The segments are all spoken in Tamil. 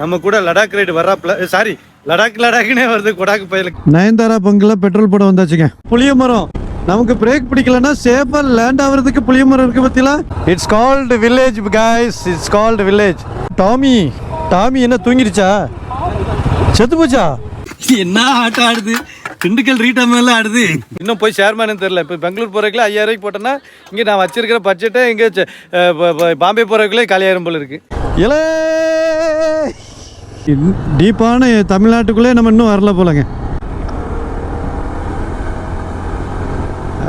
நம்ம கூட லடாக் ரைடு வர்றாப்ல சாரி லடாக் லடாக்னே வருது கொடாக்கு பயலுக்கு. நயன்தாரா பங்குல பெட்ரோல் போட வந்தாச்சுங்க. புளிய மரம் நமக்கு பிரேக் பிடிக்கலன்னா சேஃபா லேண்ட் ஆகுறதுக்கு புளிய மரம் இருக்கு பத்தில? It's called village guys it's called village Tommy Tommy என்ன தூங்கிடுச்சா? செத்து போச்சா? என்ன ஆட்டம் ஆடுது? திண்டுக்கல் ரீட்டா மேல ஆடுது. இன்னும் போய் சேர்மானு தெரியல. இப்போ பெங்களூர் போறதுக்குள்ள ஐயாயிரம் ரூபாய்க்கு போட்டேன்னா இங்கே நான் வச்சிருக்கிற பட்ஜெட்டை இங்கே பாம்பே போறதுக்குள்ளே காலியாயிரம் போல இருக்கு. இலே டீப்பான தமிழ்நாட்டுக்குள்ளே நம்ம இன்னும் வரல போலங்க.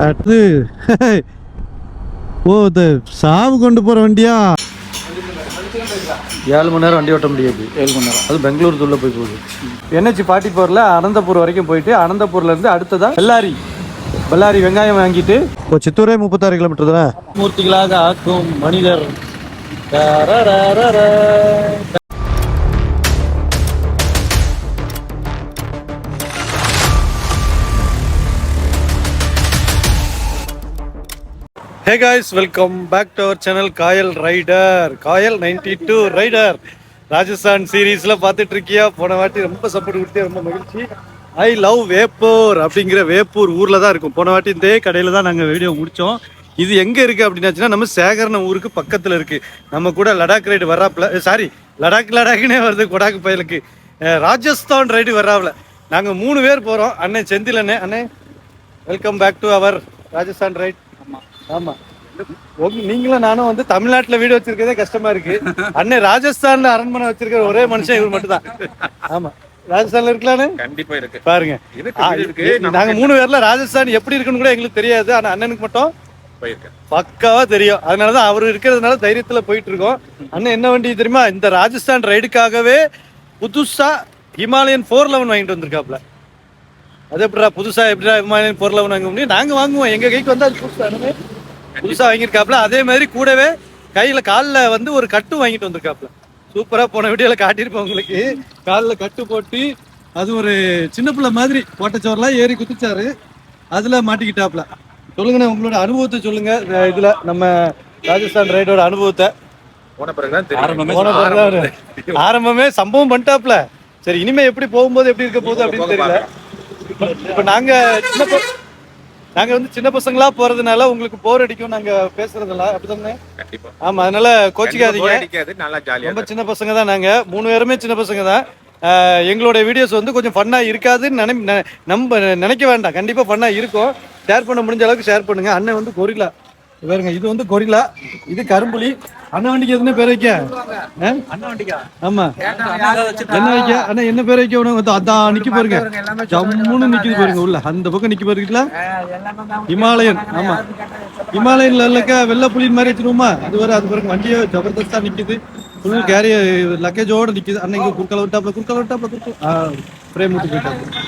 அடுத்து ஓ இந்த சாவு கொண்டு போற வண்டியா? ஏழு மணி நேரம் வண்டி ஓட்ட முடியாது. ஏழு மணி நேரம். அது பெங்களூர் உள்ள போய் போகுது. என்ஹெச் ஃபார்ட்டி ஃபோரில் அனந்தபூர் வரைக்கும் போயிட்டு அனந்தபூர்ல இருந்து அடுத்ததா பெல்லாரி. பெல்லாரி வெங்காயம் வாங்கிட்டு இப்போ சித்தூரே முப்பத்தாறு கிலோமீட்டர் தானே? மூர்த்திகளாக ஆக்கும் மனிதர். Hey guys welcome back to our channel Kayal rider Kayal ninety two rider Rajasthan சீரீஸில் பார்த்துட்டு இருக்கியா போன வாட்டி ரொம்ப சப்போர்ட் கொடுத்தே ரொம்ப மகிழ்ச்சி. ஐ லவ் வேப்பூர் அப்படிங்கிற வேப்பூர் ஊரில் தான் இருக்கும். போன வாட்டி இதே கடையில் தான் நாங்கள் வீடியோ முடித்தோம் இது எங்கே இருக்குது அப்படின்னாச்சுன்னா நம்ம சேகரண ஊருக்கு பக்கத்தில் இருக்குது நம்ம கூட லடாக் ரைடு வர்றாப்புல சாரி லடாக் லடாக்னே வருது கொடாக்கு பயலுக்கு. ராஜஸ்தான் ரைடு வர்றாப்புல. நாங்கள் மூணு பேர் போகிறோம் அண்ணன் செந்தில் அண்ணே அண்ணே welcome back to our Rajasthan ride ஆமா. நீங்களும் நானும் வந்து தமிழ்நாட்டுல வீடு வச்சிருக்கதே கஷ்டமா இருக்கு. அண்ணன் ராஜஸ்தான்ல அரண்மனை வச்சிருக்கிற ஒரே மனுஷன் இவர் மட்டும் தான் ஆமா. ராஜஸ்தான்ல இருக்கலான்னு? கண்டிப்பா இருக்கு. பாருங்க. நாங்க மூணு பேர்ல ராஜஸ்தான் எப்படி இருக்குன்னு கூட எங்களுக்கு தெரியாது. ஆனா அண்ணனுக்கு மட்டும் பக்காவா தெரியும். அதனாலதான் அவர் இருக்கிறதுனால தைரியத்துல போயிட்டு இருக்கோம். அண்ணன் என்ன வண்டி தெரியுமா? இந்த ராஜஸ்தான் ரைடுக்காகவே புதுசா ஹிமாலயன் ஃபோர் லெவன் வாங்கிட்டு வந்திருக்காப்ல அது எப்படிடா புதுசா எப்படிடா ஹிமாலயன் ஃபோர் லெவன் வாங்க முடியும்? நாங்க வாங்குவோம். எங்க கைக்கு வந்து அது புதுசா புதுசா வாங்கியிருக்காப்ல அதே மாதிரி கூடவே கையில கால்ல வந்து ஒரு கட்டு வாங்கிட்டு வந்திருக்காப்ல சூப்பரா போன வீடியோல காட்டியிருப்போம் உங்களுக்கு. கால்ல கட்டு போட்டு அது ஒரு சின்ன பிள்ளை மாதிரி போட்டச்சோர்லாம் ஏறி குதிச்சாரு. அதுல மாட்டிக்கிட்டாப்ல சொல்லுங்கண்ணே உங்களோட அனுபவத்தை சொல்லுங்க. இதுல நம்ம ராஜஸ்தான் ரைடோட அனுபவத்தை. ஆரம்பமே சம்பவம் பண்ணிட்டாப்ல சரி இனிமே எப்படி போகும்போது எப்படி இருக்க போகுது அப்படின்னு தெரியல. இப்ப நாங்க சின்ன ப- நாங்க வந்து சின்ன பசங்களா போறதுனால உங்களுக்கு போர் அடிக்கும் நாங்க பேசுறதுல அப்படிதானே? கண்டிப்பா. ஆமா அதனால கோச்சிக்காதீங்க. நல்லா ரொம்ப சின்ன பசங்க தான் நாங்க. மூணு பேருமே சின்ன பசங்க தான். எங்களுடைய வீடியோஸ் வந்து கொஞ்சம் ஃபன்னா இருக்காதுன்னு நினை நம்ப நினைக்க வேண்டாம். கண்டிப்பா ஃபன்னா இருக்கும். ஷேர் பண்ண முடிஞ்ச அளவுக்கு ஷேர் பண்ணுங்க. அண்ணன் வந்து கொரிலா பாருங்க இது வந்து கொரிலா இது கரும்புலி. அண்ணன் வண்டிக்கு எதுன்னு பேர் வைக்க? அண்ணன் ஆமா. என்ன வைக்க? அண்ணா என்ன பேர் வைக்க உனக்கு? அதான் நிக்க பாருங்க. ஜம்முன்னு நிக்குது பாருங்க உள்ள. அந்த பக்கம் நிக்க பாருங்களா ஹிமாலயன் ஆமா. ஹிமாலயன்ல இல்லக்க வெள்ளை புலின் மாதிரி வச்சிருவோமா? அது வர அது பாருங்க வண்டியே ஜபர்தஸ்தா நிக்குது. ஃபுல் கேரிய லக்கேஜோட நிக்குது. அன்னைக்கு குறுக்கல விட்டாப்ல குறுக்கல விட்டாப்ல குறுக்கல ஃப்ரேம் விட்டு போயிட்டாப்ல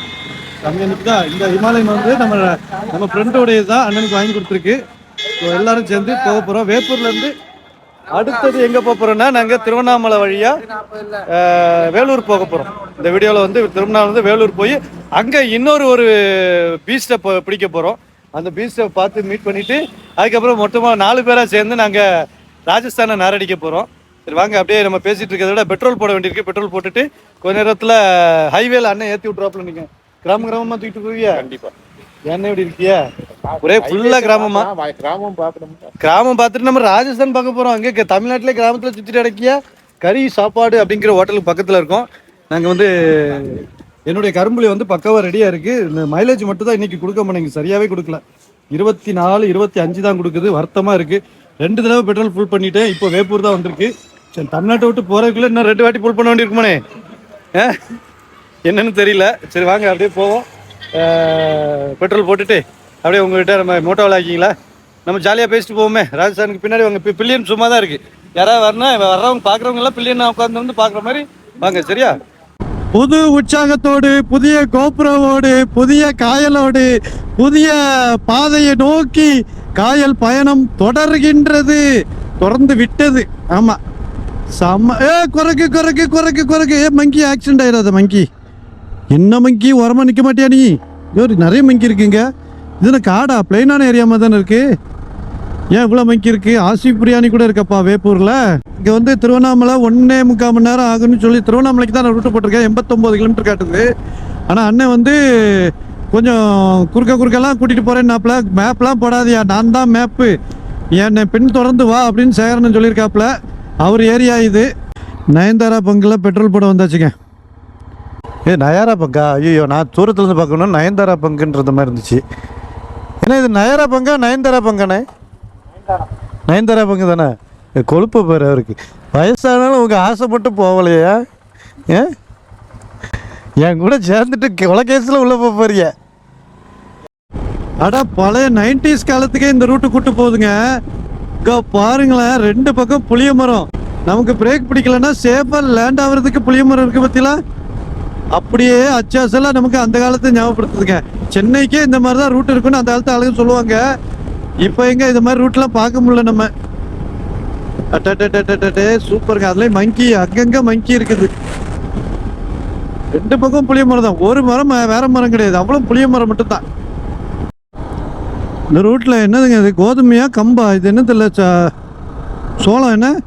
கம்மியா நிக்குதா? இந்த ஹிமாலயன் வந்து நம்ம நம்ம ஃப்ரெண்டோடைய தான் அண்ணனுக்கு வாங்கி கொடுத்துருக்கு. ஸோ எல்லாரும் சேர்ந்து போக போறோம். வேப்பூர்ல இருந்து அடுத்தது எங்க போக போறோம்னா நாங்க திருவண்ணாமலை வழியா வேலூர் போக போறோம். இந்த வீடியோல வந்து திருவண்ணாமலை வேலூர் போய் அங்க இன்னொரு ஒரு பீச்சை பிடிக்க போறோம். அந்த பீச்சை பார்த்து மீட் பண்ணிட்டு அதுக்கப்புறம் மொத்தமா நாலு பேரா சேர்ந்து நாங்க ராஜஸ்தானை நாரடிக்க போறோம். சரி வாங்க அப்படியே நம்ம பேசிட்டு இருக்கிறத விட பெட்ரோல் போட வேண்டியிருக்கு. பெட்ரோல் போட்டுட்டு கொஞ்ச நேரத்துல ஹைவேல அண்ணன் ஏத்தி விட்றாப்புல நீங்க. கிராம கிராமமா தூக்கிட்டு போவியா கண்டிப்பா. என்ன இப்படி இருக்கியா? ஒரே ஃபுல்லா கிராமமா? கிராமம் பாக்கணும் கிராமம் பார்த்துட்டு நம்ம ராஜஸ்தான் பார்க்க போறோம். அங்கே தமிழ்நாட்டிலே கிராமத்துல சுத்திட்டு அடக்கியா கறி சாப்பாடு அப்படிங்கிற ஹோட்டலுக்கு பக்கத்துல இருக்கோம். நாங்க வந்து என்னுடைய கரும்புலி வந்து பக்காவா ரெடியா இருக்கு. இந்த மைலேஜ் மட்டும் தான் இன்னைக்கு கொடுக்க மாட்டேங்க சரியாவே கொடுக்கல. இருபத்தி நாலு இருபத்தி அஞ்சு தான் கொடுக்குது. வருத்தமா இருக்கு. ரெண்டு தடவை பெட்ரோல் ஃபுல் பண்ணிட்டேன். இப்போ வேப்பூர் தான் வந்திருக்கு. சரி தமிழ்நாட்டை விட்டு போறதுக்குள்ள இன்னும் ரெண்டு வாட்டி ஃபுல் பண்ண வேண்டியிருக்குமானே ஆ? என்னன்னு தெரியல. சரி வாங்க அப்படியே போவோம். பெட்ரோல் போட்டுட்டு அப்படியே உங்கள்கிட்ட நம்ம மோட்டோவில் ஆக்கிங்களா நம்ம ஜாலியாக பேசிட்டு போவோமே. ராஜஸ்தானுக்கு பின்னாடி வாங்க பில்லியன் சும்மா தான் இருக்குது யாராவது வரணும் வர்றவங்க பார்க்குறவங்க எல்லாம் பில்லியன் உட்காந்து வந்து பார்க்குற மாதிரி வாங்க சரியா? புது உற்சாகத்தோடு புதிய கோபுரவோடு புதிய காயலோடு புதிய பாதையை நோக்கி காயல் பயணம் தொடர்கின்றது. தொடர்ந்து விட்டது. ஆமா. செம்ம ஏ குறைக்கு குறைக்கு குறைக்கு குறைக்கு. ஏ மங்கி ஆக்சிடென்ட் ஆயிடாத மங்கி. என்ன மங்கி உரமா நிற்க மாட்டியா நீ? ஐயோ, நிறைய மங்கி இருக்குங்க. இது காடா பிளெயினான ஏரியா மாதிரி தானே இருக்கு. ஏன் இவ்வளோ மங்கி இருக்கு? ஆசி பிரியாணி கூட இருக்கப்பா வேப்பூரில். இங்கே வந்து திருவண்ணாமலை ஒன்றே முக்கால் மணி நேரம் ஆகும்னு சொல்லி திருவண்ணாமலைக்கு தான் நான் ரூட்டு போட்டிருக்கேன். எண்பத்தொம்போது கிலோமீட்டர் காட்டுது. ஆனால் அண்ணன் வந்து கொஞ்சம் குறுக்க குறுக்கெல்லாம் கூட்டிகிட்டு போகிறேன்னாப்புல மேப்லாம் போடாதியா நான் தான் மேப்பு என்னை பின் தொடர்ந்து வா அப்படின்னு சேகரன் சொல்லியிருக்காப்புல அவர் ஏரியா இது. நயன்தாரா பங்கில் பெட்ரோல் போட வந்தாச்சுங்க. இது நயாரா பங்கா? ஐயோ நான் தூரத்துலேருந்து பார்க்கணும் நயன்தாரா பங்குன்றது மாதிரி இருந்துச்சு. ஏன்னா இது நயரா பங்கா நயன்தாரா பங்கண்ணே நயன்தாரா பங்கு தானே? கொழுப்பு பாரு அவருக்கு வயசானாலும் உங்கள் ஆசைப்பட்டு போகலையா. ஏன் என் கூட சேர்ந்துட்டு கொலை கேஸில் உள்ளே போக போறிய அடா பழைய நைன்டிஸ் காலத்துக்கே இந்த ரூட்டு கூட்டு போகுதுங்க. இங்கே பாருங்களேன் ரெண்டு பக்கம் புளிய மரம். நமக்கு பிரேக் பிடிக்கலன்னா சேஃபாக லேண்ட் ஆகிறதுக்கு புளிய மரம் இருக்குது பத்திலாம் அப்படியே அச்சாசெல்லாம் நமக்கு அந்த காலத்தை ஞாபகப்படுத்துதுங்க. சென்னைக்கே இந்த மாதிரி தான் ரூட் இருக்குன்னு அந்த காலத்து ஆளுங்க சொல்லுவாங்க. இப்போ எங்க இந்த மாதிரி ரூட்லாம் பார்க்க முடியல நம்ம. அட்டே சூப்பருங்க. அதுலேயும் மங்கி அங்கங்க மங்கி இருக்குது. ரெண்டு பக்கம் புளிய மரம் தான். ஒரு மரம் வேற மரம் கிடையாது. அவ்வளோ புளிய மரம் மட்டும்தான். இந்த ரூட்டில் என்னதுங்க இது? கோதுமையா கம்பா? இது என்ன தெரியல ச- சோளம் என்ன?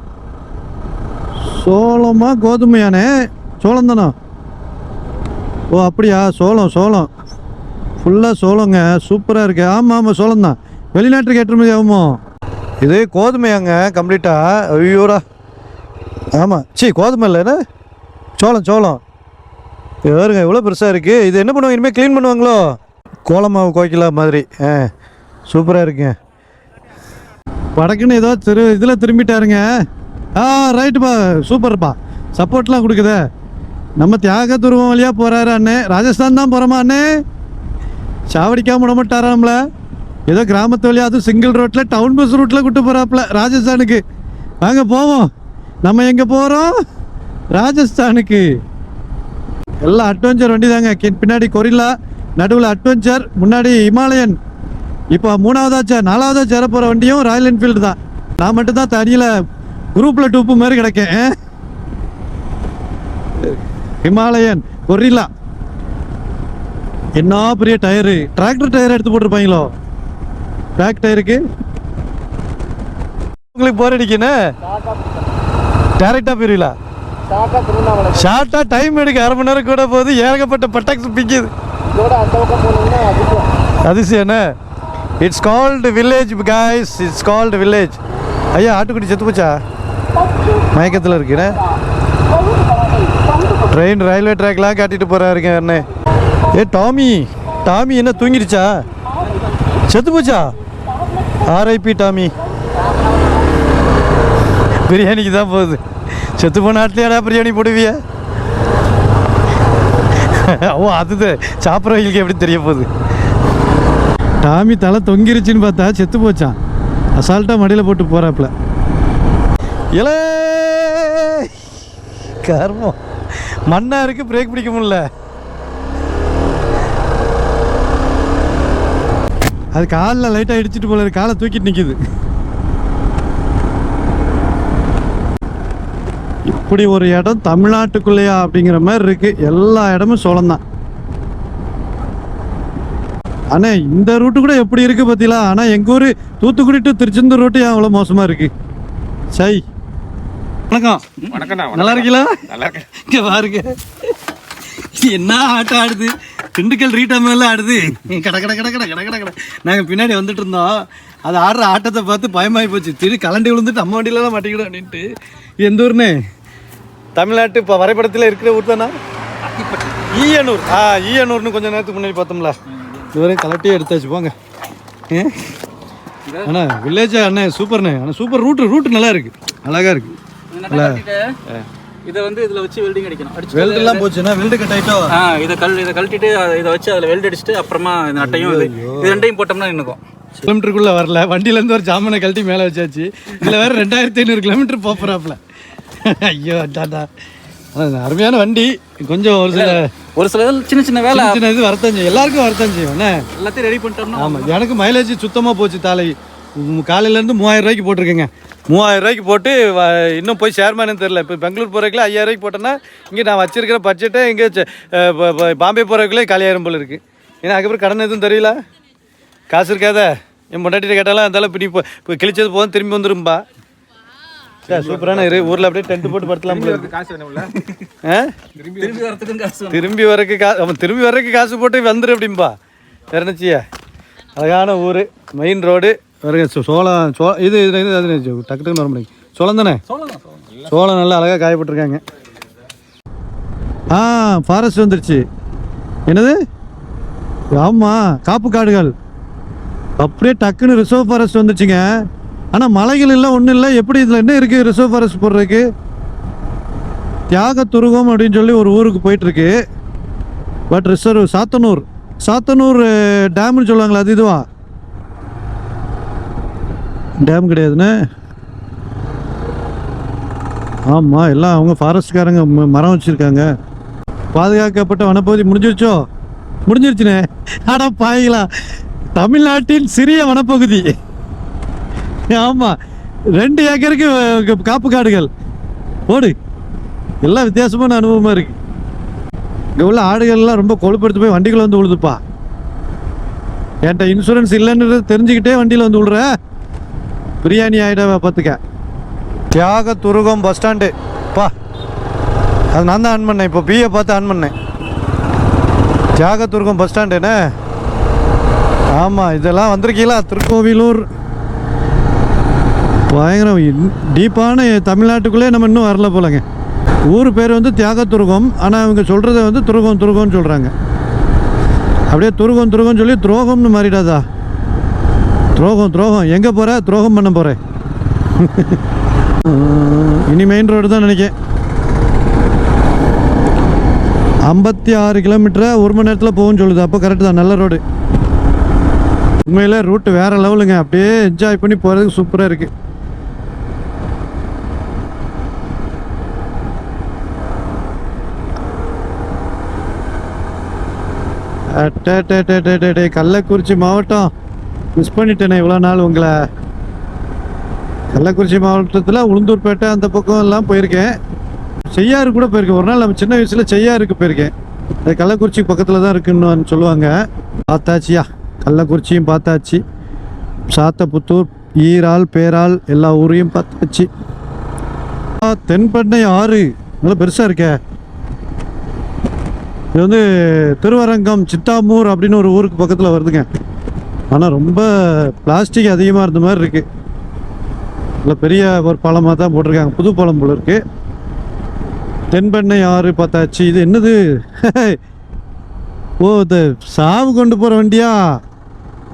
சோளமா கோதுமையானே? சோளம் தானே? ஓ அப்படியா? சோளம் சோளம். ஃபுல்லாக சோளங்க. சூப்பராக இருக்கு. ஆமாம் ஆமாம் சோளம் தான். வெளிநாட்டுக்கு ஏற்றுமதி ஆகுமோ? இது கோதுமையாங்க கம்ப்ளீட்டாக ஐயோரா ஆமாம் சீ கோதுமை இல்லைண்ணே சோளம் சோளம். இது பாருங்க இவ்வளோ பெருசாக இருக்குது இது என்ன பண்ணுவாங்க? இனிமேல் க்ளீன் பண்ணுவாங்களோ? கோலமாவு கோய்க்கலா மாதிரி. ஆ சூப்பராக இருக்குங்க. வடக்குன்னு ஏதோ திரு இதில் திரும்பிட்டாருங்க. ஆ ரைட்டுப்பா சூப்பர்ப்பா. சப்போர்ட்லாம் கொடுக்குதே. நம்ம தியாக துருவம் வழியாக போகிறாரு அண்ணே. ராஜஸ்தான் தான் போகிறோமா அண்ணே? சாவடிக்காம விட மாட்டாரா நம்மள ஏதோ கிராமத்து வழியாக அதுவும் சிங்கிள் ரோட்டில் டவுன் பஸ் ரூட்டில் கூட்டு போகிறாப்புல ராஜஸ்தானுக்கு. வாங்க போவோம். நம்ம எங்கே போகிறோம் ராஜஸ்தானுக்கு. எல்லாம் அட்வென்ச்சர் வண்டி தாங்க கி- பின்னாடி கொரில்லா நடுவில் அட்வென்ச்சர் முன்னாடி இமாலயன் இப்போ மூணாவதாச்சா நாலாவதா சேர போகிற வண்டியும் ராயல் என்ஃபீல்டு தான். நான் மட்டும்தான் தனியில் குரூப்பில் டூப்பு மாதிரி கிடக்கேன். Himalayan gorilla. என்ன பெரிய டயரு? டிராக்டர் டயர் எடுத்து போட்டிருப்பாங்களோ? பேக் டயருக்கு? உங்களுக்கு போர் அடிக்கணே டேரெக்டாக போயிருவீங்களா? ஷார்ட்டா ஷார்ட்டாக டைம் எடுக்க அரை மணி நேரம் கூட போகுது. ஏகப்பட்ட பட்டாக்ஸ் பிக்குது. அதிசயண்ணே it's called village guys it's called village ஐயா ஆட்டுக்குட்டி செத்து போச்சா? மயக்கத்தில் இருக்குண்ணே ட்ரெயின் ரயில்வே ட்ராக்லாம் காட்டிட்டு போறாருங்க அண்ணே. ஏ டாமி டாமி என்ன தூங்கிடுச்சா? செத்து போச்சா? RIP Tommy. பிரியாணிக்கு தான் போகுது. செத்து போன நாட்டிலேடா பிரியாணி போடுவிய? ஓ அதுதான். சாப்பிட்றவங்களுக்கு எப்படி தெரிய போகுது? டாமி தலை தொங்கிருச்சுன்னு பார்த்தா செத்து போச்சான் அசால்ட்டாக மடியில் போட்டு போகிறாப்புல இலே கர்மம். மண்ணா இருக்கு பிரேக் பிடிக்க முடியல. அது காலில் லைட்டாக இடிச்சிட்டு போல காலை தூக்கிட்டு நிற்கிது இப்படி ஒரு இடம் தமிழ்நாட்டுக்குள்ளேயா அப்படிங்கிற மாதிரி இருக்கு. எல்லா இடமும் சோளம் தான். அண்ணே இந்த ரூட்டு கூட எப்படி இருக்கு பார்த்தீங்களா? ஆனால் எங்கள் ஊர்? தூத்துக்குடி டு திருச்செந்தூர் ரூட்டு ஏன் அவ்வளோ மோசமாக இருக்கு? சை. வணக்கம். வணக்கம்ண்ணா நல்லா இருக்கீங்களா நல்லா இருக்கேன் இங்கே பாருங்க. என்ன ஆட்டம் ஆடுது? திண்டுக்கல் ரீட்டா மேல ஆடுது. கட கட கட கட கட கட கட. நாங்கள் பின்னாடி வந்துட்டு இருந்தோம் அது ஆடுற ஆட்டத்தை பார்த்து பயமாகி போச்சு. திரு கலண்டி விழுந்துட்டு நம்ம வண்டியில தான் மாட்டிக்கிடும் அப்படின்ட்டு. எந்த ஊர்னே தமிழ்நாட்டு இப்போ வரைபடத்தில் இருக்கிற ஊர் தானே? ஈயனூர். ஆ ஈயனூர்னு கொஞ்சம் நேரத்துக்கு முன்னாடி பார்த்தோம்ல. இதுவரை கலட்டியே எடுத்தாச்சு. போங்க? அண்ணா வில்லேஜ் அண்ணே சூப்பர்ண்ணே ஆனால் சூப்பர் ரூட்டு ரூட்டு நல்லா இருக்கு. அழகா இருக்கு. இதை வந்து இதுல வச்சு வெல்டிங் அடிக்கணும். அடிச்சு வெல்ட் எல்லாம் போச்சுன்னா வெல்டு கட் ஆ இதை கல் இதை கழட்டிட்டு இதை வச்சு அதில் வெல்ட் அடிச்சுட்டு அப்புறமா இந்த நட்டையும் இது ரெண்டையும் போட்டோம்னா நின்னுக்கும். கிலோமீட்டருக்குள்ள வரல. வண்டியில இருந்து ஒரு ஜாமனை கழட்டி மேலே வச்சாச்சு. இதுல வேற ரெண்டாயிரத்தி ஐநூறு கிலோமீட்டர் போறாப்புல. ஐயோ டாடா அருமையான வண்டி. கொஞ்சம் ஒரு சில ஒரு சில சின்ன சின்ன வேலை. சின்ன இது வரத்தான் செய்யும். எல்லாருக்கும் வரத்தான் செய்யும். என்ன? எல்லாத்தையும் ரெடி பண்ணிட்டோம்னா ஆமா எனக்கு மைலேஜ் சுத்தமா போச்சு தாலை உம், காலையில இருந்து மூவாயிரம் ரூபாய்க்கு போட்டிருக்கேங்க. மூவாயிரம் ரூபாய்க்கு போட்டு இன்னும் போய் சேர்மானு தெரியல. இப்போ பெங்களூர் போகிறதுக்குள்ள ஐயாயிரம் ரூபாய்க்கு போட்டேன்னா இங்கே நான் வச்சிருக்கிற பட்ஜெட்டே இங்கே பாம்பே போகிறதுக்குள்ளே காலியாயிரம் போல இருக்கு. ஏன்னா அதுக்கப்புறம் கடன் எதுவும் தெரியல. காசு இருக்காத. என் பொண்டாட்டிட்ட கேட்டாலும் அந்தாலும் இப்படி இப்போ இப்போ கிழிச்சது போதும் திரும்பி வந்துரும்பா. சரி, சூப்பரான இரு. ஊர்ல அப்படியே டென்ட் போட்டு படுத்தலாம். காசு ஆ? திரும்பி காசு வரக்கு கா அவன் திரும்பி வரக்கு காசு போட்டு வந்துரு அப்படிம்பா. இறந்துச்சியா அழகான ஊர் மெயின் ரோடு சோ- சோளம் சோ இது இது இது அது டக்கு டக்குன்னு வர முடியும் சோளம் தானே? சோளம் நல்லா அழகாக காயப்பட்டிருக்காங்க. ஆ ஃபாரஸ்ட் வந்துருச்சு. என்னது? ஆமாம் காப்பு காடுகள். அப்படியே டக்குன்னு ரிசர்வ் ஃபாரஸ்ட் வந்துச்சுங்க. ஆனால் மலைகள் இல்லை ஒன்றும் இல்லை. எப்படி இதில் என்ன இருக்குது ரிசர்வ் ஃபாரஸ்ட் போடுறதுக்கு? தியாக துருகம் அப்படின்னு சொல்லி ஒரு ஊருக்கு போயிட்டுருக்கு. But reserve Sathanur. சாத்தனூர் டேம்னு சொல்லுவாங்களா அது இதுவா? டேம் கிடையாதுண்ணே. ஆமாம் எல்லாம் அவங்க ஃபாரஸ்ட்காரங்க ம- மரம் வச்சுருக்காங்க. பாதுகாக்கப்பட்ட வனப்பகுதி முடிஞ்சிருச்சோ? முடிஞ்சிருச்சுண்ணே. ஆடா பாய்களா தமிழ்நாட்டின் சிறிய வனப்பகுதி. ஆமாம் ரெண்டு ஏக்கருக்கு காப்பு காடுகள். ஓடு எல்லாம் வித்தியாசமான அனுபவமாக இருக்கு. இங்கே உள்ள ஆடுகள்லாம் ரொம்ப கொழுப்படுத்து போய் வண்டிகள் வந்து விழுதுப்பா என்கிட்ட இன்சூரன்ஸ் இல்லைன்றது தெரிஞ்சுக்கிட்டே வண்டியில் வந்து விழுற பிரியாணி ஆகிடும் பார்த்துக்க. தியாக துருகம் பஸ் ஸ்டாண்டு பா. அது நான் தான் ஆன் பண்ணேன். இப்போ பிஏ பார்த்து ஆன் பண்ணேன். தியாக துருகம் பஸ் ஸ்டாண்டுண்ணே ஆமாம் இதெல்லாம் வந்திருக்கீங்களா? திருக்கோவிலூர். பயங்கரம். டீப்பான தமிழ்நாட்டுக்குள்ளே நம்ம இன்னும் வரல போலங்க. ஊர் பேர் வந்து தியாக துருகம் ஆனால் அவங்க சொல்கிறத வந்து துருகம் துருகம்னு சொல்கிறாங்க அப்படியே துருகம் துருகம் சொல்லி துரோகம்னு மாறிடாதா? துரோகம் துரோகம். எங்கே போகிற துரோகம் பண்ண போகிறேன் இனி மெயின் ரோடு தான் நினைக்கிறேன் ஐம்பத்தி ஆறு கிலோமீட்டரை ஒரு மணி நேரத்தில் போகும்னு சொல்லுது. அப்போ கரெக்டு தான். நல்ல ரோடு உண்மையில் ரூட்டு வேறு லெவலுங்க அப்படியே என்ஜாய் பண்ணி போகிறதுக்கு சூப்பராக இருக்குது கள்ளக்குறிச்சி மாவட்டம். மிஸ் பண்ணிட்டேனே இவ்வளோ நாள் உங்களை. கள்ளக்குறிச்சி மாவட்டத்தில் உளுந்தூர்பேட்டை அந்த பக்கம் எல்லாம் போயிருக்கேன். செய்யாறு கூட போயிருக்கேன். ஒரு நாள் நம்ம சின்ன வயசில் செய்யாருக்கு போயிருக்கேன். அது கள்ளக்குறிச்சி பக்கத்தில் தான் இருக்குன்னு சொல்லுவாங்க. பார்த்தாச்சியா? கள்ளக்குறிச்சியும் பார்த்தாச்சு. சாத்தபுத்தூர் ஈரால் பேரால் எல்லா ஊரையும் பார்த்தாச்சு. தென்பண்ணை ஆறு. நல்லா பெருசாக இருக்கே. இது வந்து திருவரங்கம் சித்தாமூர் அப்படின்னு ஒரு ஊருக்கு பக்கத்தில் வருதுங்க. ஆனால் ரொம்ப பிளாஸ்டிக் அதிகமாக இருந்த மாதிரி இருக்குது இல்லை பெரிய ஒரு பழமாக தான் போட்டிருக்காங்க. புது பழம் போல இருக்குது தென்பெண்ணை ஆறு பார்த்தாச்சு இது என்னது? ஓ இந்த சாவு கொண்டு போகிற வண்டியா?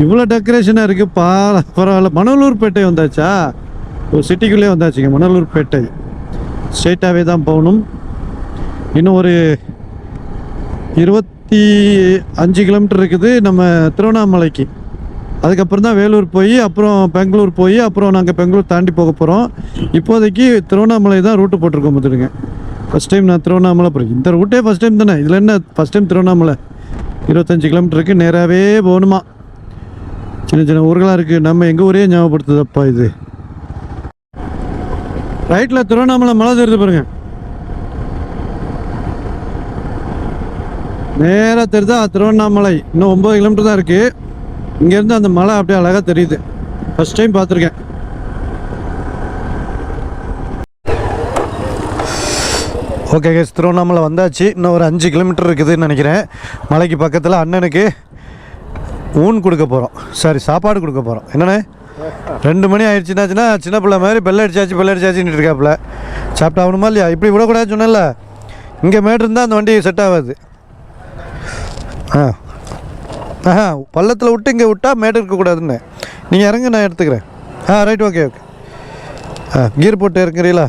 இவ்வளோ டெக்கரேஷனாக இருக்குது பா பரவாயில்ல. மணலூர்பேட்டை வந்தாச்சா? ஒரு சிட்டிக்குள்ளே வந்தாச்சுங்க. மணலூர்பேட்டை ஸ்ட்ரெயிட்டாகவே தான் போகணும். இன்னும் ஒரு இருபத்தி அஞ்சு கிலோமீட்டர் இருக்குது. நம்ம திருவண்ணாமலைக்கு. அதுக்கப்புறம் தான் வேலூர் போய் அப்புறம் பெங்களூர் போய் அப்புறம் நாங்கள் பெங்களூர் தாண்டி போக போகிறோம் இப்போதைக்கு திருவண்ணாமலை தான் ரூட்டு போட்டிருக்கோம் பார்த்துருங்க ஃபஸ்ட் டைம் நான் திருவண்ணாமலை போகிறேன் இந்த ரூட்டே ஃபஸ்ட் டைம் தானே? இதில் என்ன ஃபஸ்ட் டைம் திருவண்ணாமலை? இருபத்தஞ்சி கிலோமீட்டருக்கு நேராகவே போகணுமா? சின்ன சின்ன ஊர்களாக இருக்குது நம்ம எங்கள் ஊரே ஞாபகப்படுத்துதப்பா இது. ரைட்டில் திருவண்ணாமலை மலை தெரிஞ்சு பாருங்க. நேராக தெரியுதா திருவண்ணாமலை? இன்னும் ஒம்பது கிலோமீட்டர் தான் இருக்குது இங்கேருந்து அந்த மலை அப்படியே அழகாக தெரியுது. ஃபஸ்ட் டைம் பார்த்துருக்கேன். ஓகே கேஸ் திருவண்ணாமலை வந்தாச்சு. இன்னும் ஒரு அஞ்சு கிலோமீட்டர் இருக்குதுன்னு நினைக்கிறேன். மலைக்கு பக்கத்தில் அண்ணனுக்கு ஊன் கொடுக்க போகிறோம் சாரி சாப்பாடு கொடுக்க போகிறோம் என்னண்ணே? ரெண்டு மணி ஆயிடுச்சுனாச்சுன்னா சின்ன பிள்ளை மாதிரி பெல்ல அடிச்சாச்சு பெல்ல அடிச்சாச்சுன்னு இருக்காப்புல. சாப்பிட்டா ஆகணுமா இல்லையா? இப்படி விடக்கூடாது சொன்னல இங்கே மேடு இருந்தால் அந்த வண்டி செட் ஆகாது. ஆ. ஆஹா பள்ளத்தில் விட்டு இங்கே விட்டா மேடு இருக்கக்கூடாதுன்னு நீங்கள் இறங்க நான் எடுத்துக்கிறேன். ஆ ரைட் ஓகே ஓகே ஆ கீர் போட்டு இறங்குறீங்களா?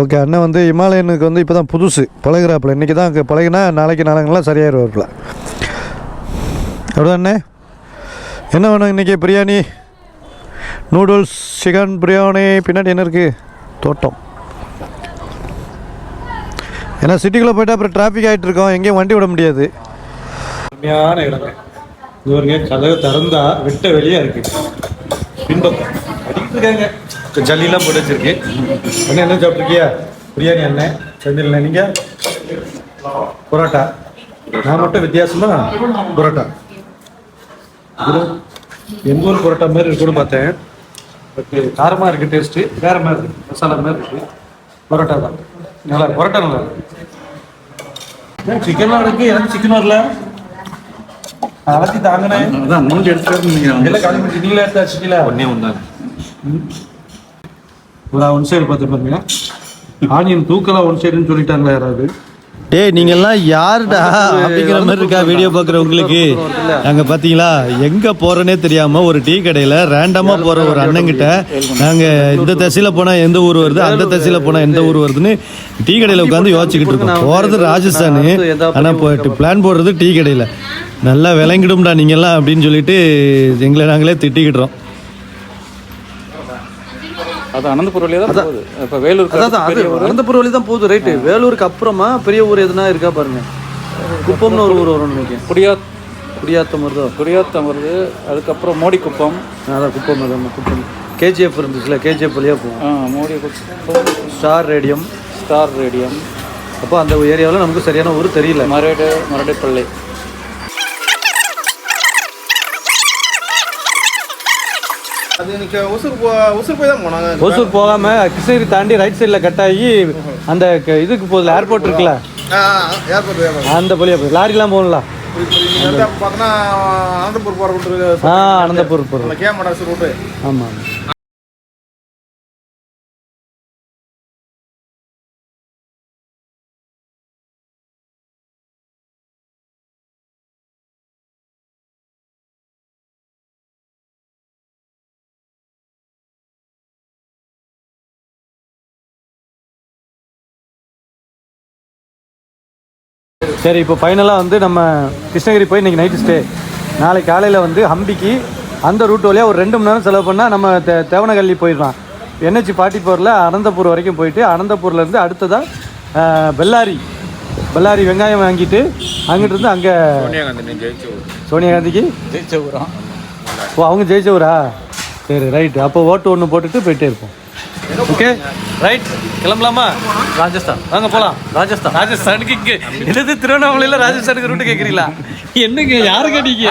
ஓகே அண்ணன் வந்து இமாலயனுக்கு வந்து இப்போ தான் புதுசு பழகுறாப்புல. இன்றைக்கி தான் அங்கே பழகினா நாளைக்கு நாளைங்கெல்லாம் சரியாயிருவாப்புல. அப்படிதான்? அண்ணே என்ன வேணும் இன்றைக்கி பிரியாணி நூடுல்ஸ் சிக்கன் பிரியாணி பின்னாடி என்ன இருக்குது தோட்டம். ஏன்னா சிட்டிக்குள்ளே போயிட்டா அப்புறம் டிராஃபிக் ஆகிட்டு இருக்கோம். எங்கேயும் வண்டி விட முடியாது. அருமையான இடங்க. இது பாருங்க கதவு திறந்தா வெட்ட வெளியா இருக்கு. பின்பக்கம் அடிக்கிட்டு இருக்காங்க ஜல்லிலாம் போட்டு வச்சிருக்கு. அண்ணன் என்ன சாப்பிட்ருக்கியா பிரியாணி அண்ணன் செந்தில் நீங்க? பரோட்டா. நான் மட்டும் வித்தியாசமா? பரோட்டா. இது எங்க ஊர் பரோட்டா மாதிரி இருக்குன்னு பார்த்தேன். பட் காரமாக இருக்குது டேஸ்ட்டு வேற மாதிரி இருக்கு. மசாலா மாதிரி இருக்கு. பரோட்டா தான். நல்லா. பரோட்டா நல்லா இருக்கு. சிக்கன்லாம் இருக்கு. எனக்கு சிக்கன் வரல. அலத்தி தாங்கினேன். அதான் மூஞ்சி எடுத்துட்டு எல்லாம் காலி பண்ணி நீங்களே எடுத்து வச்சுக்கல. ஒன்னே ஒன்றாங்க ஒரு ஒன் சைடு பார்த்து பாருங்க ஆனியன் தூக்கலாம் ஒன் சைடுன்னு சொல்லிட்டாங்களா யாராவது. டேய் நீங்கெல்லாம் யாருடா அப்படிங்கிற மாதிரி இருக்கா வீடியோ பார்க்குற உங்களுக்கு? நாங்க பாத்தீங்களா? எங்க போறோன்னே தெரியாம ஒரு டீ கடையில ரேண்டமா போற ஒரு அண்ணங்கிட்ட நாங்க இந்த தசையில போனா எந்த ஊர் வருது அந்த தசையில போனா எந்த ஊர் வருதுன்னு டீ கடையில உட்காந்து யோசிச்சுக்கிட்டு இருக்கோம். போறது ராஜஸ்தான். ஆனா போயிட்டு பிளான் போடுறது டீ கடையில. நல்லா விளங்கிடும்டா நீங்கெல்லாம் அப்படின்னு சொல்லிட்டு எங்களை நாங்களே திட்டிக்கிட்டுறோம். அது அனந்தபுரம் வழியா தான் போகுது. இப்போ வேலூர் அதான் அது அனந்தபுரம் வழி தான் போகுது. ரைட்டு வேலூருக்கு அப்புறமா பெரிய ஊர் எதுனா இருக்கா பாருங்க. குப்பம்னு ஒரு ஊர் வரும்னு நினைக்கிறேன். குடியாத் குடியாத்தம் வருதோ குடியாத்தம் வருது அதுக்கப்புறம் மோடிக்குப்பம். அதான் குப்பம் அதான் குப்பம். கேஜிஎஃப் இருந்துச்சுல கேஜிஎஃப் வழியாக போகும் Modi Kuppam star radium star radium அப்போ அந்த ஏரியாவில் நமக்கு சரியான ஊர் தெரியல. மரடு மரடைப்பள்ளி. அது எனக்கு ஒசூர் போ ஒசூர் போய் தான் போனாங்க ஓசூர் போகாம கிருஷ்ணகிரி தாண்டி ரைட் சைடில் கட் ஆகி அந்த க- இதுக்கு போகுது ஏர்போர்ட் இருக்குல்ல? ஏர்போர்ட் அந்த வழியாக போகுது. லாரிலாம் நீங்கள் பார்த்தோன்னா அனந்தபுரம் போகிற ரூட்டு ஆ அனந்தபுரம் போகிறோம் அந்த கே மடாஸ் ரூட்டு ஆமாம் சரி இப்போ ஃபைனலாக வந்து நம்ம கிருஷ்ணகிரி போய் இன்னைக்கு நைட்டு ஸ்டே நாளைக்கு காலையில் வந்து ஹம்பிக்கு அந்த ரூட் வழியாக ஒரு ரெண்டு மணி நேரம் செலவு பண்ணால் நம்ம தே தேவனகல்லி போயிடலாம். என்ஹெச் ஃபார்ட்டி ஃபோரில் அனந்தபுரம் வரைக்கும் போயிட்டு அனந்தபுரத்துலேருந்து அடுத்ததாக பெல்லாரி. பெல்லாரி வெங்காயம் வாங்கிட்டு அங்கிட்டு இருந்து அங்கே சோனியா காந்திக்கு ஜெயிச்சபுரம் ஓ அவங்க ஜெயிச்சவரா? சரி ரைட்டு அப்போ ஓட்டு ஒன்று போட்டுட்டு போயிட்டே இருப்போம். ஓகே ரைட் கிளம்பலாமா? ராஜஸ்தான். வாங்க போகலாம் ராஜஸ்தான். ராஜஸ்தானுக்கு இங்கே என்னது திருவண்ணாமலையில் ராஜஸ்தானுக்கு ரூட்டு கேட்குறீங்களா என்னங்க யாரு கேட்டீங்க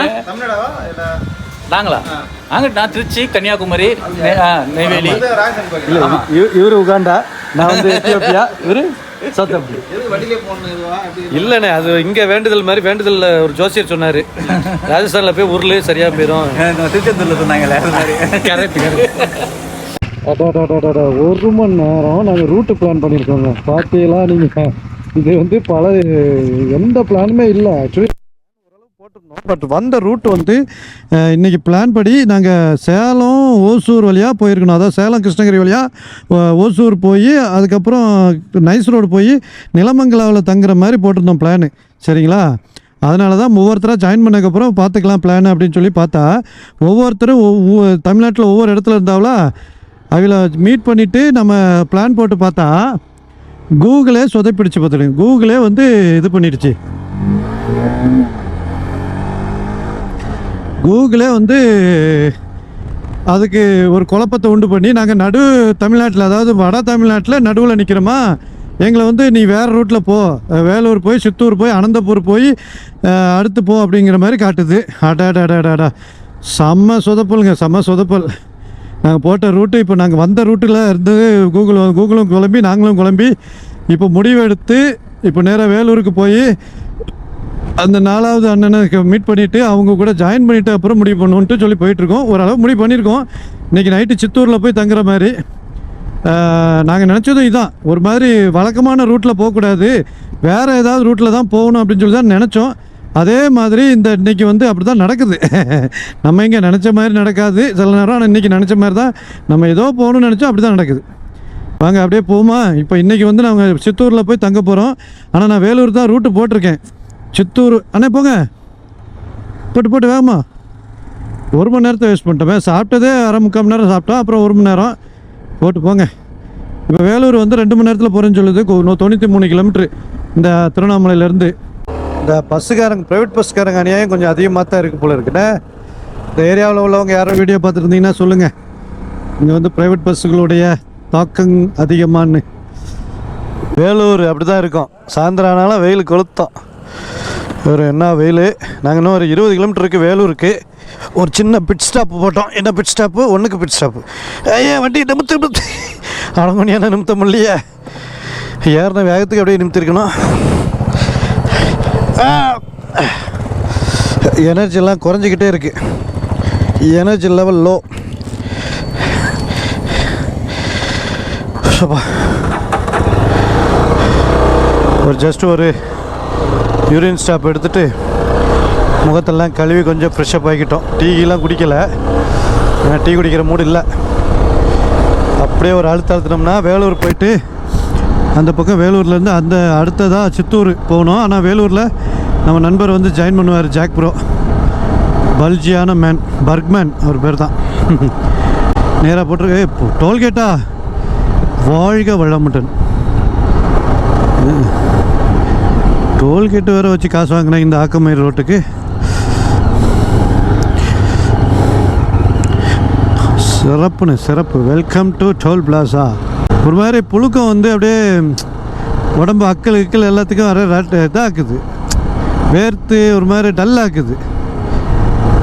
நாங்களா? நாங்க நான் திருச்சி கன்னியாகுமரி நெய்வேலி. இவரு உகாண்டா நான் வந்து எத்தியோப்பியா இவரு எப்படி இல்லைண்ணே அது இங்கே வேண்டுதல் மாதிரி வேண்டுதல் ஒரு ஜோசியர் சொன்னார். ராஜஸ்தானில் போய் உருளு சரியாக போயிடும் திருச்செந்தூர்ல சொன்னாங்களே கரெக்ட் ஒரு மணி நேரம் நாங்கள் ரூட்டு பிளான் பண்ணியிருக்கோங்க. பார்த்தீங்களா நீங்கள் இது வந்து பல எந்த பிளானுமே இல்லை. ஆக்சுவலி போட்டிருந்தோம். பட் வந்த ரூட் வந்து இன்றைக்கி இன்னைக்கு பிளான் படி நாங்கள் சேலம் ஓசூர் வழியாக போயிருக்கணும். அதாவது சேலம் கிருஷ்ணகிரி வழியாக ஓசூர் போய் அதுக்கப்புறம் நைஸ் ரோடு போய் நிலமங்கலாவில் தங்குற மாதிரி போட்டிருந்தோம் பிளானு சரிங்களா? அதனால தான் ஒவ்வொருத்தராக ஜாயின் பண்ணதுக்கப்புறம் பார்த்துக்கலாம் பிளான் அப்படின்னு சொல்லி பார்த்தா ஒவ்வொருத்தரும் ஒவ்வொரு தமிழ்நாட்டில் ஒவ்வொரு இடத்துல இருந்தாவளா அவங்கள மீட் பண்ணிவிட்டு நம்ம பிளான் போட்டு பார்த்தா கூகுளே சொதைப்பிடிச்சு பார்த்துடுங்க கூகுளே வந்து இது பண்ணிடுச்சு. கூகுளே வந்து அதுக்கு ஒரு குழப்பத்தை உண்டு பண்ணி நாங்கள் நடு தமிழ்நாட்டில் அதாவது வட தமிழ்நாட்டில் நடுவில் நிற்கிறோமா எங்களை வந்து நீ வேறு ரூட்டில் போ. வேலூர் போய் சித்தூர் போய் அனந்தபூர் போய் அடுத்து போ அப்படிங்கிற மாதிரி காட்டுது. அடாடாடாடாடா செம்ம சொதப்பலுங்க செம்ம சொதப்பல். நாங்கள் போட்ட ரூட்டு இப்போ நாங்கள் வந்த ரூட்டில் இருந்து கூகுள் கூகுளும் குழம்பி நாங்களும் குழம்பி இப்போ முடிவெடுத்து இப்போ நேராக வேலூருக்கு போய் அந்த நாலாவது அண்ணனை மீட் பண்ணிவிட்டு அவங்க கூட ஜாயின் பண்ணிவிட்டு அப்புறம் முடிவு பண்ணுவோன்ட்டு சொல்லி போயிட்டுருக்கோம். ஓரளவு முடிவு பண்ணியிருக்கோம். இன்றைக்கி நைட்டு சித்தூரில் போய் தங்குற மாதிரி. நாங்கள் நினச்சதும் இதுதான் ஒரு மாதிரி வழக்கமான ரூட்டில் போகக்கூடாது. வேறு ஏதாவது ரூட்டில் தான் போகணும் அப்படின்னு சொல்லி தான் நினச்சோம். அதே மாதிரி இந்த இன்னைக்கு வந்து அப்படி தான் நடக்குது. நம்ம இங்கே நினச்ச மாதிரி நடக்காது. சில நேரம் ஆனால் இன்றைக்கி நினச்ச மாதிரி தான் நம்ம ஏதோ போகணும்னு நினச்சோம் அப்படி தான் நடக்குது. வாங்க அப்படியே போமா இப்போ இன்றைக்கி வந்து நாங்கள் சித்தூரில் போய் தங்க போகிறோம் ஆனால் நான் வேலூர் தான் ரூட்டு போட்டிருக்கேன். சித்தூர் அண்ணே போங்க. போட்டு போட்டு வேகமா. ஒரு மணி நேரத்தை வேஸ்ட் பண்ணிட்டோமே. சாப்பிட்டதே அரை முக்கால் மணி நேரம் சாப்பிட்டோம். அப்புறம் ஒரு மணி நேரம் போட்டு போங்க. இப்போ வேலூர் வந்து ரெண்டு மணி நேரத்தில் போகிறேன்னு சொல்லுது. தொண்ணூற்றி மூணு கிலோமீட்ரு இந்த திருவண்ணாமலையிலேருந்து இந்த பஸ்ஸுக்காரங்க ப்ரைவேட் பஸ்ஸுக்காரங்க அநியாயம் கொஞ்சம் அதிகமாக தான் இருக்குது போல இருக்குண்ணே. இந்த ஏரியாவில் உள்ளவங்க யாரும் வீடியோ பார்த்துருந்தீங்கன்னா சொல்லுங்கள் இங்கே வந்து ப்ரைவேட் பஸ்ஸுகளுடைய தாக்கம் அதிகமான்னு. வேலூர் அப்படி தான் இருக்கும். சாயந்தரம் ஆனாலும் வெயில் கொளுத்தோம். ஒரு என்ன வெயில்? நாங்கள் இன்னும் ஒரு இருபது கிலோமீட்டருக்கு வேலூருக்கு. ஒரு சின்ன பிட் ஸ்டாப் போட்டோம். என்ன பிட் ஸ்டாப்பு ஒன்றுக்கு பிட் ஸ்டாப்பு ஏன் வண்டி நிமித்து நிமித்து. அடங்கொண்டியான நிமித்த முடியலையே ஏறின வேகத்துக்கு அப்படியே நிமித்திருக்கணும். எனர்ஜிலாம் குறைஞ்சிக்கிட்டே இருக்குது எனர்ஜி லெவல் லோ ஒரு ஜஸ்ட் ஒரு யூரின் ஸ்டாப் எடுத்துட்டு முகத்தெல்லாம் கழுவி கொஞ்சம் ஃப்ரெஷ்ஷப் ஆகிக்கிட்டோம் டீலாம் குடிக்கலை. ஏன்னா டீ குடிக்கிற மூடு இல்லை. அப்படியே ஒரு அழுத்த அழுத்தினோம்னா வேலூர் போயிட்டு அந்த பக்கம் வேலூர்லேருந்து அந்த அடுத்ததாக சித்தூர் போகணும் ஆனால் வேலூரில் நம்ம நண்பர் வந்து ஜாயின் பண்ணுவார் ஜாக் ப்ரோ பல்ஜியான மேன் பர்க்மேன் அவர் பேர் தான். நேராக போட்டிருக்கு. டோல்கேட்டா? வாழ்க வள்ளமுட்டன் டோல்கேட்டு வேறு வச்சு காசு வாங்கினேன் இந்த ஆக்கமயிர் ரோட்டுக்கு. சிறப்புன்னு சிறப்பு. வெல்கம் டு டோல் பிளாஸா ஒரு மாதிரி புழுக்கம் வந்து அப்படியே உடம்பு அக்கல் இக்கல் எல்லாத்துக்கும் வர இதாக்குது. வேர்த்து ஒரு மாதிரி டல்லாக்குது.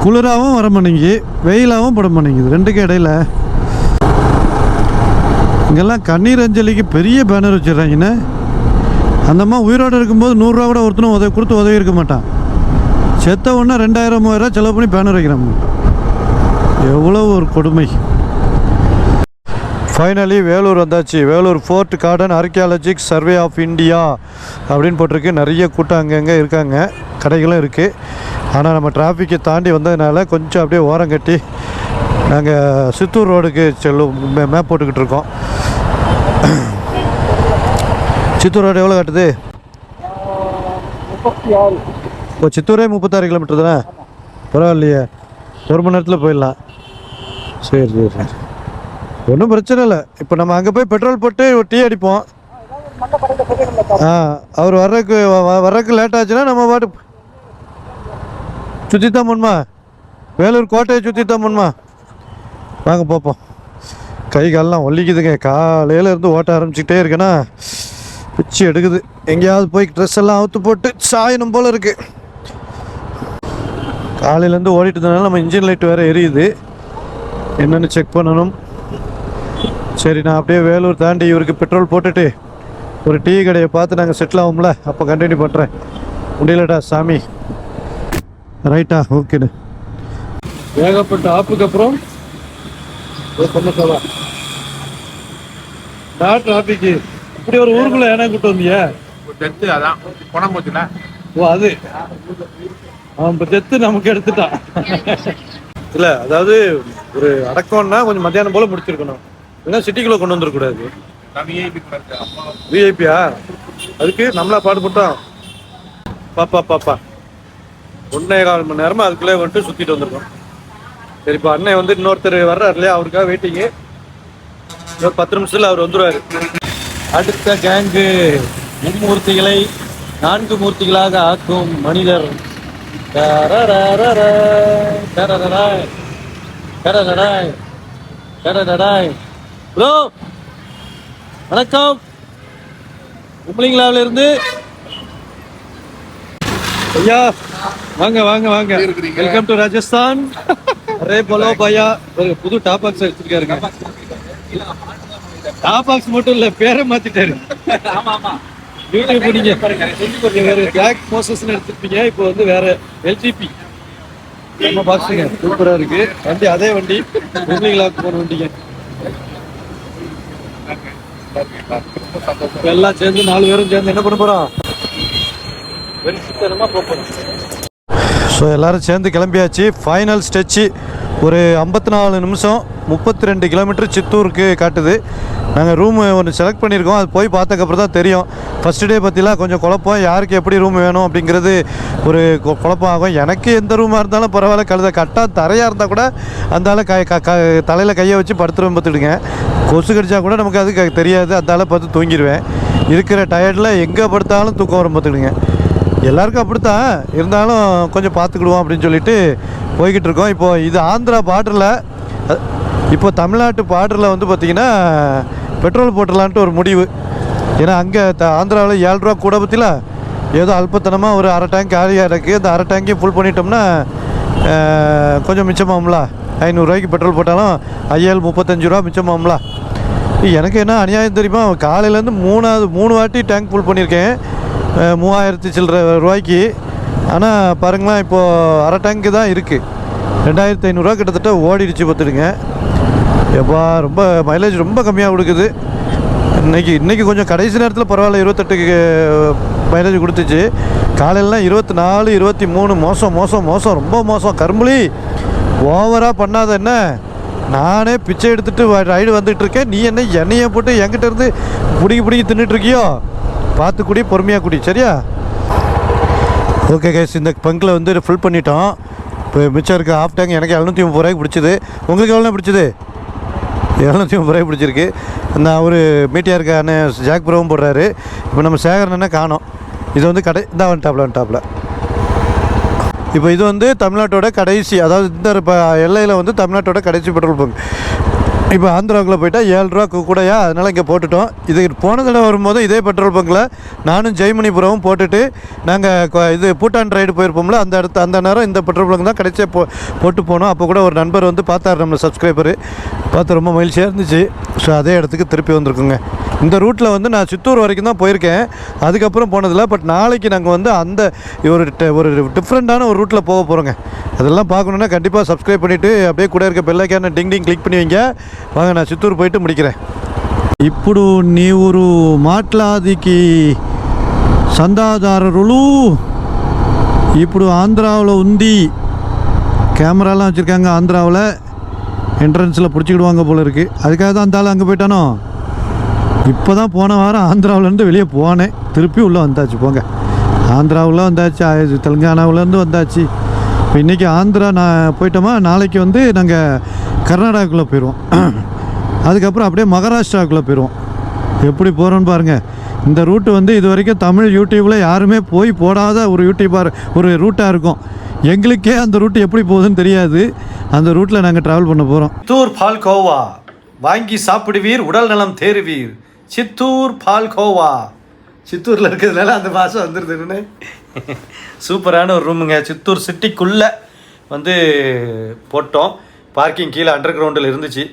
குளிராகவும் வர மாட்டேங்கி வெயிலாகவும் பட மாட்டேங்குது. ரெண்டுக்கும் இடையில. இங்கெல்லாம் கண்ணீர் அஞ்சலிக்கு பெரிய பேனர் வச்சிடுறாங்கண்ணே அந்த அம்மா உயிரோடு இருக்கும்போது நூறுரூவா கூட ஒருத்தனும் உதவி கொடுத்து உதவி இருக்க மாட்டான். செத்த உடனே ரெண்டாயிரம் மூவாயிரம் செலவு பண்ணி பேனர் வைக்கிறாங்க எவ்வளோ ஒரு கொடுமை. ஃபைனலி வேலூர் வந்தாச்சு. Vellore fort garden archaeologic survey of India அப்படின்னு போட்டிருக்கு. நிறைய கூட்டம் அங்கங்கே இருக்காங்க. கடைகளும் இருக்குது ஆனால் நம்ம டிராஃபிக்கை தாண்டி வந்ததுனால கொஞ்சம் அப்படியே ஓரம் கட்டி நாங்கள் சித்தூர் ரோடுக்கு செல்லும் மே- மேப் போட்டுக்கிட்டு இருக்கோம். சித்தூர் ரோடு எவ்வளோ காட்டுது? இப்போ சித்தூரே முப்பத்தாறு கிலோமீட்டர் தானே? பரவாயில்லையே. ஒரு மணி நேரத்தில் போயிடலாம். சரி சரி சரி. ஒன்றும் பிரச்சனை இல்லை. இப்போ நம்ம அங்கே போய் பெட்ரோல் போட்டு ஒரு டீ அடிப்போம். ஆ அவர் வர்றதுக்கு வ- வ- வர்றதுக்கு லேட் ஆச்சுன்னா நம்ம பாட்டு சுற்றி தான் முன்மா வேலூர் கோட்டையை சுற்றி தான் முன்மா வாங்க பார்ப்போம் கை காலெலாம் ஒல்லிக்குதுங்க காலையில் இருந்து ஓட்ட ஆரம்பிச்சுக்கிட்டே இருக்கேன்னா பிச்சு எடுக்குது. எங்கேயாவது போய் ட்ரெஸ் எல்லாம் அவுத்து போட்டு சாயணும் போல் இருக்குது காலையிலேருந்து ஓடிட்டு இருந்தனால நம்ம இன்ஜின் லைட் வேறு எரியுது. என்னென்னு செக் பண்ணணும். சரி நான் அப்படியே வேலூர் தாண்டி இவருக்கு பெட்ரோல் போட்டுட்டு ஒரு டீ கடையை பார்த்து நாங்கள் செட்டில் ஆகும்ல? அப்போ கண்டினியூ பண்ணுறேன் முடியலடா சாமி. ரைட்டா ஓகேண்ணே ஏகப்பட்ட ஆப்புக்கு அப்புறம் நான் டிராபிக் இப்படி ஒரு ஊருக்குள்ள ஏன்னா கூட்டு வந்தியா? டெத்து அதான். பணம் போச்சுல? ஓ அது. அவன் இப்போ டெத்து நமக்கு எடுத்துட்டான். இல்ல அதாவது ஒரு அடக்கம்னா கொஞ்சம் மத்தியானம் போல முடிச்சிருக்கணும். என்ன சிட்டிக்குள்ள கொண்டு வந்துடக்கூடாது விஐபியா அதுக்கு நம்மளா பாடுபட்டோம் பாப்பா பாப்பா ஒன்னே கால் மணி நேரமா அதுக்குள்ளே வந்துட்டு சுத்திட்டு வந்திருக்கோம். சரிப்பா அண்ணன் வந்து இன்னொருத்தர் வர்றாரு இல்லையா? அவருக்காக வெயிட்டிங்கு ஒரு பத்து நிமிஷத்துல அவர் வந்துருவாரு. அடுத்த கேங்கு மும்மூர்த்திகளை நான்கு மூர்த்திகளாக ஆக்கும் மனிதர். டரரரர, டரரராய், டரரராய், டரரராய். ப்ரோ வணக்கம். உம்பளிங்களாவில இருந்து ஐயா வாங்க வாங்க வாங்க. வெல்கம் டு ராஜஸ்தான் அரே போலோ பையா. ஒரு புது டாப் பாக்ஸ் எடுத்துருக்காருங்க. டாப் பாக்ஸ் மட்டும் இல்ல பேரை மாத்திட்டாரு. ஆமா ஆமா யூடியூப் நீங்க வேற பிளாக் மோசஸ்னு எடுத்துருப்பீங்க. இப்போ வந்து வேற எல்ஜிபி நம்ம பாக்ஸுங்க சூப்பரா இருக்கு. வண்டி அதே வண்டி. உம்பளிங்களாவுக்கு போன வண்டிங்க. எல்லாம் சேர்ந்து நாலு பேரும் சேர்ந்து என்ன பண்ண போறோம்? வெறித்தனமா போக போறோம். ஸோ எல்லோரும் சேர்ந்து கிளம்பியாச்சு. ஃபைனல் ஸ்டெச்சு ஒரு ஐம்பத்தி நாலு நிமிஷம் முப்பத்தி ரெண்டு கிலோமீட்டர் சித்தூருக்கு காட்டுது. நாங்கள் ரூம் ஒன்று செலக்ட் பண்ணியிருக்கோம். அது போய் பார்த்தக்கப்புறம் தான் தெரியும். ஃபஸ்ட்டு டே பற்றிலாம் கொஞ்சம் குழப்பம். யாருக்கு எப்படி ரூம் வேணும் அப்படிங்கிறது ஒரு கொ- குழப்பம் ஆகும். எனக்கு எந்த ரூமாக இருந்தாலும் பரவாயில்ல. கழுத கட்டாக தரையாக இருந்தால் கூட அந்தால கை க க தலையில் கையை வச்சு படுத்துருவேன் பார்த்துடுங்க. கொசு கடிச்சா கூட நமக்கு அது தெரியாது. அந்தால பார்த்து தூங்கிடுவேன். இருக்கிற டயர்டில் எங்கே படுத்தாலும் தூக்கம் வரும் பார்த்துடுங்க. எல்லாருக்கும் அப்படித்தான். இருந்தாலும் கொஞ்சம் பார்த்துக்கிடுவோம் அப்படின்னு சொல்லிட்டு போய்கிட்டு இருக்கோம். இப்போ இது ஆந்திரா பார்டரில் இப்போ தமிழ்நாட்டு பார்டரில் வந்து பார்த்திங்கன்னா பெட்ரோல் போட்டுடலான்ட்டு ஒரு முடிவு. ஏன்னா அங்கே த ஆந்திராவில் ஏழு ரூபா கூட பற்றில ஏதோ அல்பத்தனமாக ஒரு அரை டேங்க் காலியாக இருக்குது அந்த அரை டேங்கையும் ஃபுல் பண்ணிட்டோம்னா கொஞ்சம் மிச்சமாகும்ல? ஐநூறுரூவாய்க்கு பெட்ரோல் போட்டாலும் ஐயாயிரம் முப்பத்தஞ்சு ரூபா மிச்சமாகும்ல? எனக்கு என்ன அநியாயம் தெரியுமா? காலையிலேருந்து மூணாவது மூணு வாட்டி டேங்க் ஃபுல் பண்ணியிருக்கேன். மூவாயிரத்தி சில்லற ரூபாய்க்கு. ஆனால் பாருங்களேன் இப்போது அரை டேங்க்கு தான் இருக்குது ரெண்டாயிரத்தி ஐநூறுரூவா கிட்டத்தட்ட ஓடிடுச்சு பார்த்துடுங்க. எப்பா ரொம்ப மைலேஜ் ரொம்ப கம்மியாக கொடுக்குது. இன்றைக்கி இன்றைக்கி கொஞ்சம் கடைசி நேரத்தில் பரவாயில்ல இருபத்தெட்டுக்கு மைலேஜ் கொடுத்துச்சு. காலையிலலாம் இருபத்தி நாலு இருபத்தி மூணு மோசம் மோசம் மோசம் ரொம்ப மோசம். கரும்புலி ஓவராக பண்ணாத என்ன? நானே பிச்சை எடுத்துகிட்டு ரைடு வந்துகிட்ருக்கேன் நீ என்ன எண்ணெயை போட்டு என்கிட்ட இருந்து பிடிக்கி பிடிக்கி தின்னுட்டுருக்கியோ பார்த்து குடி பொறுமையாக குடி சரியா? ஓகே கேஸ் இந்த பங்கில் வந்து ஃபுல் பண்ணிட்டோம். இப்போ மிச்சம் இருக்க ஆஃப் டேங்க் எனக்கு எழுநூற்றி முப்பது ரூபாய்க்கு பிடிச்சது. உங்களுக்கு எவ்வளோ பிடிச்சது? எழுநூற்றி முப்பது ரூபாய் பிடிச்சிருக்கு. நான் அவர் மீட்டியாக அண்ணன் ஜாக் ப்ரோவும் போடுறாரு. இப்போ நம்ம சேகரன் காணும் காணோம். இது வந்து கடை இந்த வந்துட்டாப்ல வந்துட்டாப்ல இப்போ இது வந்து தமிழ்நாட்டோட கடைசி அதாவது இந்த இப்போ எல்லையில் வந்து தமிழ்நாட்டோட கடைசி பெட்ரோல் பங்க். இப்போ ஆந்திராவுக்குள்ளே போயிட்டா ஏழு ரூபா கூ- கூடயா? அதனால் இங்கே போட்டுட்டோம். இது போன தடவை வரும்போது இதே பெட்ரோல் பங்க்கில் நானும் ஜெய்மணிபுரமும் போட்டுட்டு நாங்கள் இது பூட்டான் ரைடு போயிருப்போம்ல அந்த இடத்து அந்த நேரம் இந்த பெட்ரோல் பங்க் தான் கிடைச்சே போ போட்டு போனோம். அப்போ கூட ஒரு நண்பர் வந்து பார்த்தாரு நம்ம சப்ஸ்கிரைபரு. பார்த்து ரொம்ப மகிழ்ச்சியாக இருந்துச்சு. ஸோ அதே இடத்துக்கு திருப்பி வந்திருக்குங்க. இந்த ரூட்டில் வந்து நான் சித்தூர் வரைக்கும் தான் போயிருக்கேன். அதுக்கப்புறம் போனதில்லை. பட் நாளைக்கு நாங்கள் வந்து அந்த ஒரு ட- ஒரு டிஃப்ரெண்ட்டான ஒரு ரூட்டில் போக போகிறோங்க அதெல்லாம் பார்க்கணுன்னா கண்டிப்பாக சப்ஸ்கிரைப் பண்ணிவிட்டு அப்படியே கூட இருக்க பெல்லைக்கான டிங் டிங் கிளிக் பண்ணி వాంగ சித்தூர் போயிட்டு முடிக்கிறேன். ముడికిరే நீ ஒரு மாட்லாதிக்கு சந்தாதாரருளு. ఇప్పుడు ஆந்திராவில் உந்தி. கேமராலாம் வச்சுருக்காங்க ஆந்திராவில். என்ட்ரன்ஸில் பிடிச்சிக்கிடுவாங்க போல இருக்குது அதுக்காக தான் அந்த ஆள் அங்கே போயிட்டானோ? இப்போ தான் போன வாரம் ஆந்திராவிலேருந்து வெளியே போனேன். திருப்பி உள்ளே வந்தாச்சு போங்க. ஆந்திராவில் வந்தாச்சு தெலுங்கானாவிலேருந்து வந்தாச்சு. இப்போ இன்றைக்கி ஆந்திரா நான் போயிட்டோமா நாளைக்கு வந்து நாங்கள் கர்நாடகாக்குள்ளே போயிடுவோம் அதுக்கப்புறம் அப்படியே மகாராஷ்டிராவுக்குள்ளே போயிடுவோம் எப்படி போகிறோன்னு பாருங்கள் இந்த ரூட்டு வந்து இது வரைக்கும் தமிழ் யூடியூப்பில் யாருமே போய் போடாத ஒரு யூடியூபார் ஒரு ரூட்டாக இருக்கும். எங்களுக்கே அந்த ரூட்டு எப்படி போகுதுன்னு தெரியாது. அந்த ரூட்டில் நாங்கள் ட்ராவல் பண்ண போகிறோம் சித்தூர் பால்கோவா. வாங்கி சாப்பிடுவீர் உடல் நலம் தேறுவீர். சித்தூர் பால்கோவா. சித்தூரில் இருக்கிறதுனால அந்த பாஷை வந்துடுதுன்னு சூப்பரான ஒரு ரூமுங்க சித்தூர் சிட்டிக்குள்ளே வந்து போட்டோம். பார்க்கிங் கீழே அண்டர் கிரவுண்டில் இருந்துச்சு.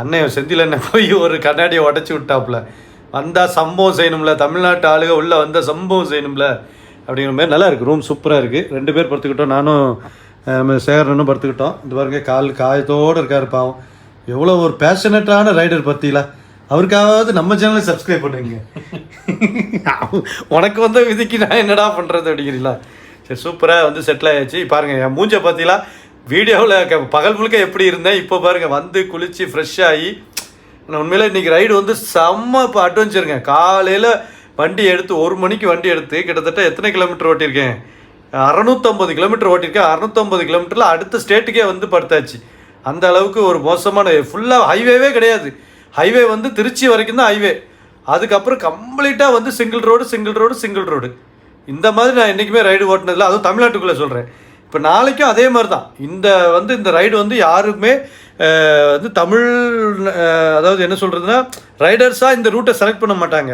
அண்ணன் செந்தில் அண்ணன் போய் ஒரு கண்ணாடியை உடச்சி விட்டாப்புல. வந்தால் சம்பவம் செய்யணும்ல. தமிழ்நாட்டு ஆளுக உள்ளே வந்தால் சம்பவம் செய்யணும்ல. அப்படிங்கிற மாதிரி நல்லா இருக்குது ரூம் சூப்பராக இருக்குது ரெண்டு பேர் படுத்துக்கிட்டோம். நானும் நம்ம சேகரனும் படுத்துக்கிட்டோம். இந்த பாருங்க கால் காயத்தோடு இருக்காரு பாவம். எவ்வளோ ஒரு பேஷனட்டான ரைடர் பற்றிலாம் அவருக்காவது நம்ம சேனலை சப்ஸ்கிரைப் பண்ணுங்க. உனக்கு வந்த விதிக்கு நான் என்னடா பண்ணுறது அப்படிங்கிறீங்களா? சரி சூப்பராக வந்து செட்டில் ஆயாச்சு. பாருங்கள் என் மூஞ்சை பார்த்தீங்களா? வீடியோவில் பகல் முழுக்க எப்படி இருந்தேன் இப்போ பாருங்கள் வந்து குளித்து ஃப்ரெஷ் ஆகி நான் உண்மையில் இன்றைக்கி ரைடு வந்து செம்ம இப்போ அட்வென்ச்சருங்க காலையில் வண்டி எடுத்து ஒரு மணிக்கு வண்டி எடுத்து கிட்டத்தட்ட எத்தனை கிலோமீட்டர் ஓட்டியிருக்கேன்? அறநூற்றம்பது கிலோமீட்டர் ஓட்டியிருக்கேன். அறநூற்றம்பது கிலோமீட்டரில் அடுத்த ஸ்டேட்டுக்கே வந்து படுத்தாச்சு. அந்த அளவுக்கு ஒரு மோசமான ஃபுல்லாக ஹைவேவே கிடையாது. ஹைவே வந்து திருச்சி வரைக்கும் தான் ஹைவே அதுக்கப்புறம் கம்ப்ளீட்டாக வந்து single road single road single road இந்த மாதிரி நான் என்றைக்குமே ரைடு ஓட்டினதில்ல. அதுவும் தமிழ்நாட்டுக்குள்ளே சொல்கிறேன் இப்போ நாளைக்கும் அதே மாதிரி தான் இந்த வந்து இந்த ரைடு வந்து யாருமே வந்து தமிழ் அதாவது என்ன சொல்கிறதுனா ரைடர்ஸாக இந்த ரூட்டை செலக்ட் பண்ண மாட்டாங்க.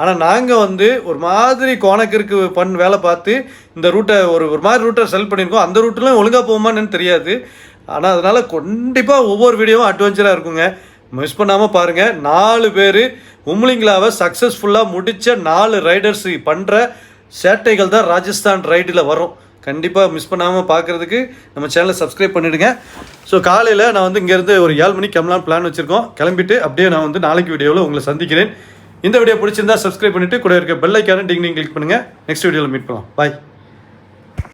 ஆனால் நாங்கள் வந்து ஒரு மாதிரி கோணக்கிற்கு பண் வேலை பார்த்து இந்த ரூட்டை ஒரு ஒரு மாதிரி ரூட்டை செலக்ட் பண்ணியிருக்கோம். அந்த ரூட்டெலாம் ஒழுங்காக போகுமான்னு தெரியாது. ஆனால் அதனால் கண்டிப்பாக ஒவ்வொரு வீடியோவும் அட்வென்ச்சராக இருக்குங்க. மிஸ் பண்ணாமல் பாருங்கள் நாலு பேர் உம்லிங்களாவை சக்ஸஸ்ஃபுல்லாக முடித்த நாலு ரைடர்ஸ் பண்ணுற சேட்டைகள் தான் ராஜஸ்தான் ரைடில் வரும். கண்டிப்பாக மிஸ் பண்ணாமல் பார்க்குறதுக்கு நம்ம சேனலை சப்ஸ்கிரைப் பண்ணிவிடுங்க ஸோ காலையில் நான் வந்து இங்கேருந்து ஒரு ஏழு மணிக்கு கிளம்பலாம் பிளான் வச்சுருக்கோம். கிளம்பிட்டு அப்படியே நான் வந்து நாளைக்கு வீடியோவில் உங்களை சந்திக்கிறேன். இந்த வீடியோ பிடிச்சிருந்தா சப்ஸ்கிரைப் பண்ணிவிட்டு கூட இருக்க பெல் ஐக்கான டிங் டிங் கிளிக் பண்ணுங்கள் நெக்ஸ்ட் வீடியோவில் மீட் பண்ணலாம். பாய்